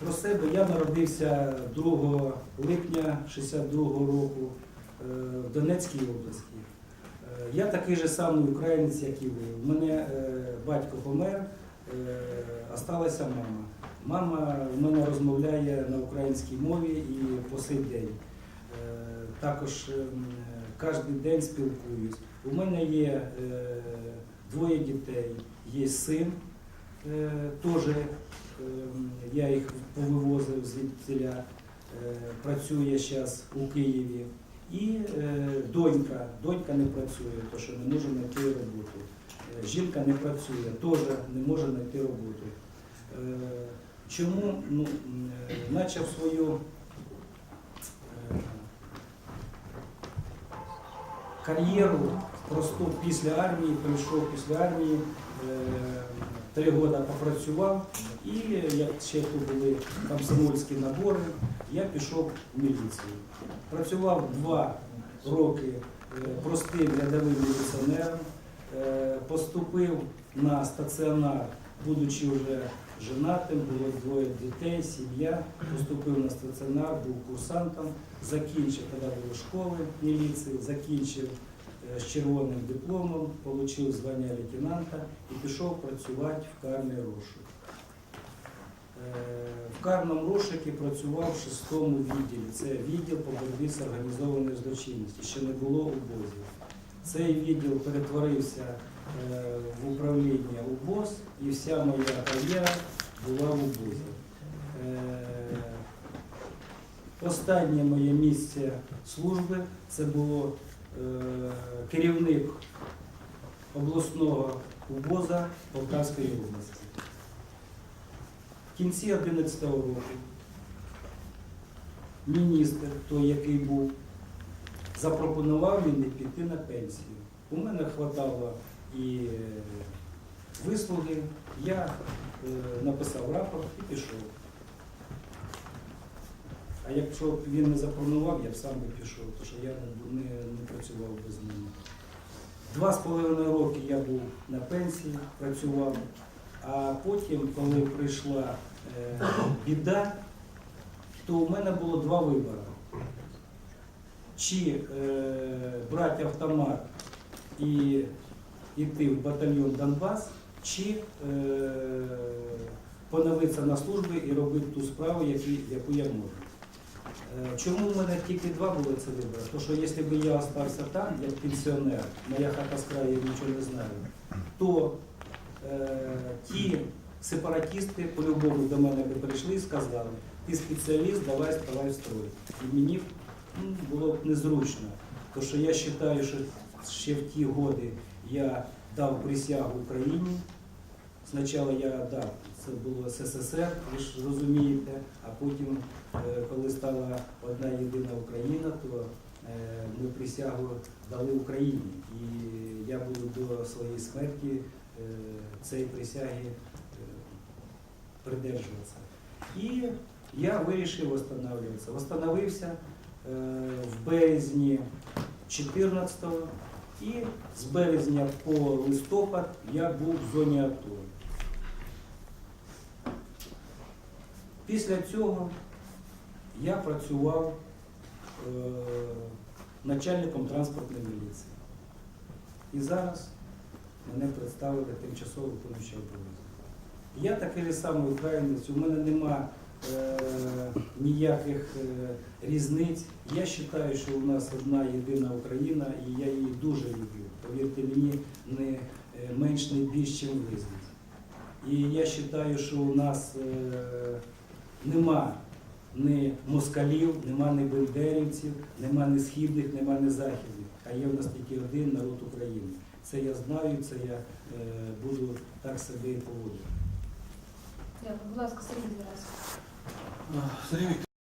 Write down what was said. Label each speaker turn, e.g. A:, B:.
A: Про себе я народився 2 липня 62 року е, в Донецькій області. Е, Я такий же самий українець, як і ви. У мене е, батько помер, осталася мама. Мама в мене розмовляє на українській мові і по сей день. Також кожен день спілкуюсь. У мене є двоє дітей, є син, теж я їх повивозив звідтіля, е, працює зараз у Києві. І е, донька, донька не працює, тому що не може знайти роботу. Е, Жінка не працює, теж не може знайти роботу. Е, Чому ну, е, почав свою е, кар'єру просто після армії, прийшов після армії, е, три роки попрацював, і як ще тут були комсомольські набори, я пішов в міліцію. Працював два роки е, простим рядовим міліціонером, е, поступив на стаціонар, будучи вже женатим, було двоє дітей, сім'я, поступив на стаціонар, був курсантом, закінчив тоді були школи міліції, закінчив з червоним дипломом, отримав звання лейтенанта і пішов працювати в карний розшук. Е, В карному розшуку працював в шестому відділі. Це відділ по боротьбі з організованою злочинністю. Ще не було обозів. Цей відділ перетворився е, в управління УБОЗ, і вся моя кар'єра була в УБОЗі. Е, Останнє моє місце служби це було е, керівник обласного УБОЗа Полтавської області. В кінці 2011 року міністр, той, який був, запропонував мені піти на пенсію. У мене хватало і е, вислуги, я е, написав рапорт і пішов. А якщо б він не запропонував, я б сам би пішов, тому що я не, не, працював без нього. Два з половиною роки я був на пенсії, працював, а потім, коли прийшла е, біда, то у мене було два вибори. Чи е, брати автомат і йти в батальйон Донбас, чи е, поновитися на службі і робити ту справу, яку я можу. Е, Чому в мене тільки два були це вибори? Тому що якщо б я залишився там, як пенсіонер, моя хата з краю, нічого не знаю, то е, ті сепаратісти по-любому до мене би прийшли і сказали, ти спеціаліст, давай ставай в строй. І мені ну, було б незручно. Тому що я вважаю, що ще в ті годи я дав присягу Україні. Спочатку я дав, це було СССР, ви ж розумієте, а потім, е, коли стала одна єдина Україна, то е, ми присягу дали Україні. І я буду до своєї смерті е, цієї присяги придержуватися. І я вирішив встановлюватися. Встановився в березні 14-го і з березня по листопад я був в зоні АТО. Після цього я працював е, начальником транспортної міліції. І зараз мене представили тимчасово виконуючий обов'язок. Я такий самий українець, у мене нема е, ніяких е, різниць. Я вважаю, що у нас одна єдина Україна, і я її дуже люблю. Повірте мені, не е, менш не більш, ніж ви. І я вважаю, що у нас е, нема ні москалів, нема ні бендерівців, нема ні східних, нема ні західних, а є в нас тільки один народ України. Це я знаю, це я е, буду так себе і поводити.
B: Дякую. Будь ласка, Сергій Зверас.
C: Сергій